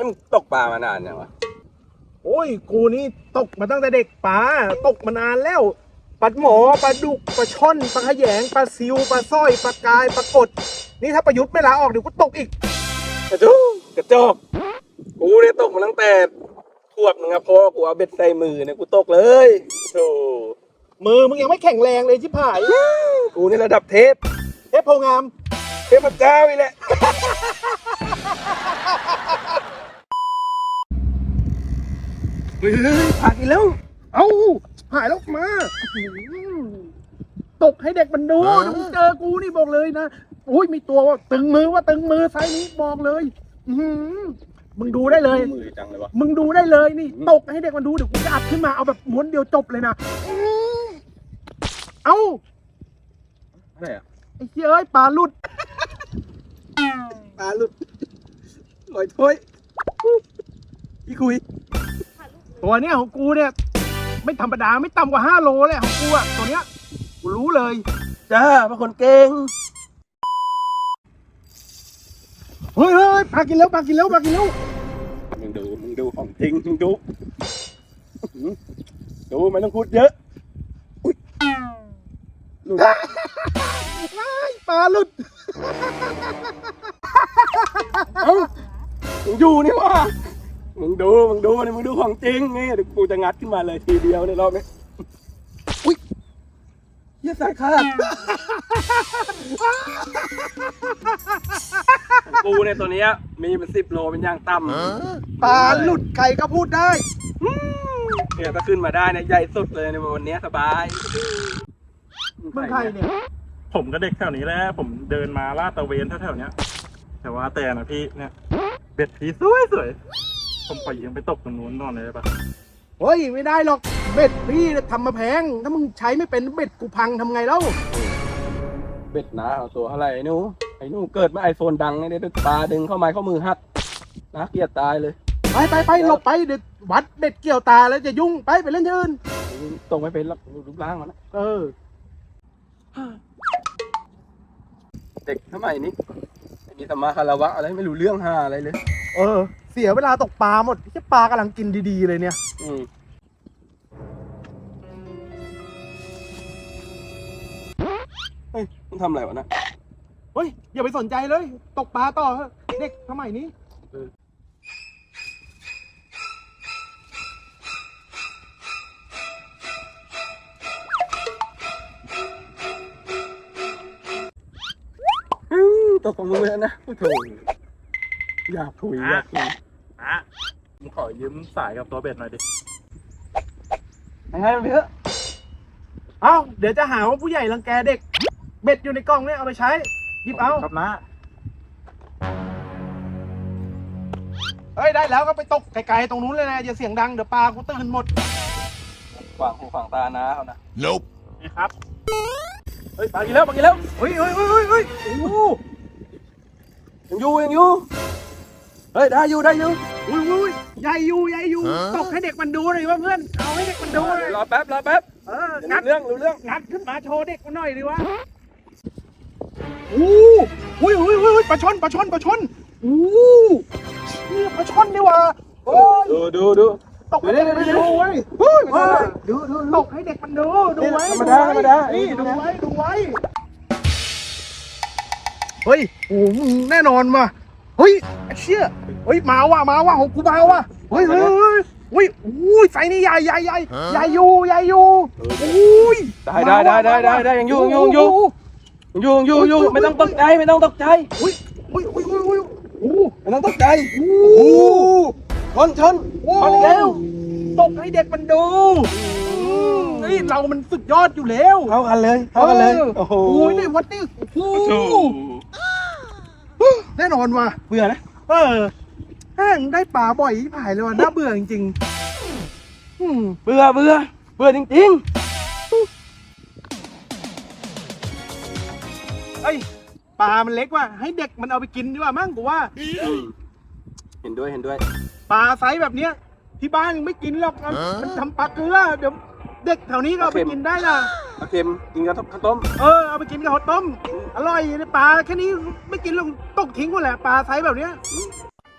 อ้มึงตกปลามานานยังวะโอ้ย กูนี่ตกมาตั้งแต่เด็กปลาตกมานานแล้วปลาหมอปลาดุกปลาช่อนปลาขยงปลาซิวปลาสร้อยปลากายปลากด นี่ถ้าประยุทธ์ไม่ลาออกเดี๋ยวกูตกอีกกระจุกกระจอกกูเนี่ยตกมาตั้งแต่ขวบนึงอะพอกูเอาเบ็ดใส่มือเนี่ยกูตกเลยโธ่มือมึงยังไม่แข็งแรงเลยชิบหายกูนี่ระดับเทพ เทพโพงามเทพเจ้าอีแหละ เฮ้ยผ่านอีกแล้ว เอ้าหายแล้วมาตกให้เด็กมันดูเดี๋ยวมึงเจอกูนี่บอกเลยนะโอ้ยมีตัวว่าตึงมือว่าตึงมือไซส์นี้บอกเลยอืมึงดูได้เลย มือจังเลยวะมึงดูได้เลยนี่ ตกให้เด็กมันดูเดี๋ยวกูจะอัดขึ้นมาเอาแบบม้วนเดียวจบเลยนะเอ้าอะไรอะไอ้เหี้ยเอ้ยปลาหลุดปลาหลุดลอยถ้วยพี่คุย ตัวเนี้ยของกูเนี่ย ไม่ธรรมดาไม่ต่ำกว่าห้าโลเลยของกูอะตัวเนี้ยกูรู้เลยจ้าเป็นคนเก่งเฮ้ยเฮ้ยปลากินแล้วปลากินแล้วปลากินแล้วมึงดูมึงดูของจริงมึงดูอื้อหือดูไม่ต้องพูดเยอะอุ้ยหลุดปลาหลุดเอ้ามึงอยู่นี่วะ มึงดูมึงดูนี่มึงดูของจริงนี่เดี๋ยวกูจะงัดขึ้นมาเลยทีเดียวในรอบนี้อุ้ยเหี้ยสายขาดของกูเนี่ยตัวเนี้ยมีเป็นสิบโลเป็นอย่างต่ำปลาหลุดใครก็พูดได้เนี่ยก็ขึ้นมาได้เนี่ยใหญ่สุดเลยในวันเนี้ยสบายมึงใครเนี่ยผมก็เด็กแถวนี้แหละผมเดินมาลาดตระเวนแถวๆเนี้ย แต่ว่าแต่นะพี่เนี่ยเบ็ดพี่สวยสวยๆ ผมปล่อยยังไปตกตรงนู้นนอนเลยได้ปะเฮ้ยไม่ได้หรอกเบ็ดพี่เนี่ยทำมาแพง ถ้ามึงใช้ไม่เป็นเบ็ดกูพังทำไงเล่าเบ็ดหนาเอาตัวอะไรไอ้หนูไอ้หนูเกิดมาไอโฟนดังเนี่ยเดี๋ยวปลาดึงเข้าไม้เข้ามือหักนะเกลียดตายเลยไปไปไปหลบไปเดี๋ยววัดเบ็ดเกี่ยวตาแล้วจะยุ่งไปไปเล่นที่อื่นตรงไม่เป็นหรอกรูปร่างมันนะเออ เด็กสมัยนี้ไม่มีธรรมะคารวะอะไรไม่รู้เรื่องหาอะไรเลย เออ เสียเวลาตกปลาหมดแค่ปลากำลังกินดีๆเลยเนี่ย อืมเฮ้ยมึงทำอะไรวะนะเฮ้ย อย่าไปสนใจเลย ตกปลาต่อเถอะเด็กสมัยนี้ อื้อตกของมึงแล้วนะโอ้โถอยากถุยอยากถุยอะ ผมขอยืมสายกับตัวเบ็ดหน่อยดิให้ให้มันไปเถอะเอ้าเดี๋ยวจะหาว่าผู้ใหญ่รังแกเด็ก เบ็ดอยู่ในกล่องเนี่ยเอาไปใช้หยิบเอาครับนะเฮ้ยได้แล้วก็ไปตกไกลๆตรงนู้นเลยนะอย่าเสียงดังเดี๋ยวปลากูตื่นหมดขวางหูขวางตานะเขานะนี่ครับเฮ้ยปลากินแล้วปลากินแล้วเฮ้ยเฮ้ยเฮ้ยเฮ้ยเฮ้ยโอ้โหยังอยู่ยังอยู่เฮ้ยได้อยู่ได้อยู่อุ้ยอุ้ย ใหญ่อยู่ใหญ่อยู่ตกให้เด็กมันดูหน่อยว่าเพื่อนเอาให้เด็กมันดูหน่อยรอแป๊บรอแป๊บเออเดี๋ยวงัดรู้เรื่องรู้เรื่องงัดขึ้นมาโชว์เด็กมันหน่อยดิวะโอ้อุ้ยอุ้ยอุ้ยปลาช่อนปลาช่อนปลาช่อนโอ้เนี่ยปลาช่อนนี่วะโอ้ยดูดูดูตกให้เด็กมันดูเว้ยเฮ้ยเออดูดูตกให้เด็กมันดูดูไว้ธรรมดาธรรมดานี่ดูไว้ดูไว้เฮ้ยโอ้มึงแน่นอนว่ะ เฮ้ยไอ้เชี่ยเฮ้ยมาว่ะมาว่ะของกูมาว่ะเฮ้ยเฮ้ยเฮ้ยเฮ้ยอุ้ยไฟนี่ใหญ่ใหญ่ใหญ่ใหญ่อยู่ใหญ่อยู่อุ้ยได้ได้ได้ได้ได้ได้ยังอยู่ยังอยู่ยังอยู่ยังอยู่ยังอยู่ไม่ต้องตกใจไม่ต้องตกใจอุ้ยอุ้ยอุ้ยอุ้ยอุ้ยโอ้ไม่ต้องตกใจโหชนชนชนอีกแล้วตกให้เด็กมันดูเฮ้ยเรามันสุดยอดอยู่แล้วเท่ากันเลยเท่ากันเลยโอ้โหโอ้ยนี่วัดนี่โอ้โห แน่นอนว่ะเบื่อนะเออแม่งได้ปลาบ่อยที่ผ่ายเลยว่ะน่าเบื่อจริงๆอืมเบื่อเบื่อเบื่อจริงเอ้ยปลามันเล็กว่ะให้เด็กมันเอาไปกินดีกว่ามั้งกูว่า เห็นด้วยเห็นด้วย ปลาไซส์แบบเนี้ย ที่บ้านยังไม่กินหรอกมันมันทำปลาเกลือเดี๋ยวเด็กแถวนี้ก็เอาไปกินได้นะ ปลาเค็มกินกับข้าวต้ม เออเอาไปกินกับข้าวต้ม อร่อยเลยปลาแค่นี้ไม่กินหรอกตกทิ้งหมดแหละปลาไซส์แบบเนี้ย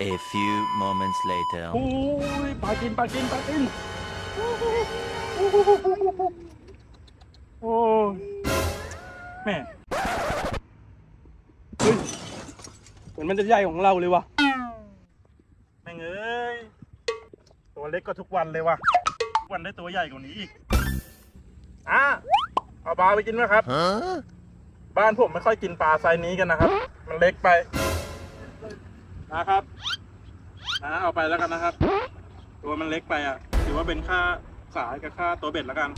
A few moments later. โอ้ยปลากินปลากินปลากิน โอ้ยแม่เฮ้ยเหมือนมันจะใหญ่ของเราเลยวะแม่งเอ้ยตัวเล็กก็ทุกวันเลยว่ะทุกวันได้ตัวใหญ่กว่านี้อีกอะ เอาปลาไปกินไหมครับ Huh? บ้านผมไม่ค่อยกินปลาไซส์นี้กันนะครับ มันเล็กไปนะครับนะเอาไปแล้วกันนะครับ ตัวมันเล็กไปอะ ถือว่าเป็นค่าสายกับค่าตัวเบ็ดแล้วกัน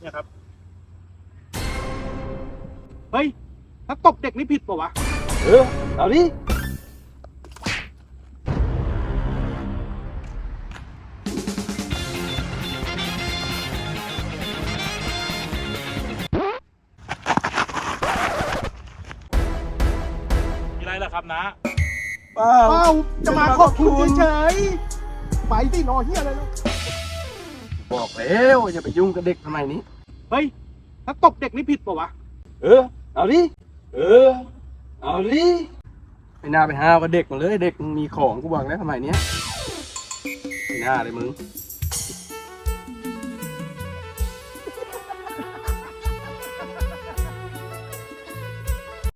เนี่ยครับ เฮ้ย ถ้าตกเด็กนี่ผิดปะวะ เออ เอาดิ ครับนะเปล่าเอ้าจะมาขอบคุณเฉยๆไปสิรอเฮียอะไรแล้วบอกแล้วอย่าไปยุ่งกับเด็กทำไมนี้ เฮ้ยถ้าตกเด็กนี่ผิดปะวะเออ เอาดิ เออ เอาดิไม่น่าไปห้าวกับเด็กมันเลย เด็กมันมีของกูบอกแล้วทำไมเนี้ยไม่น่าเลยมึง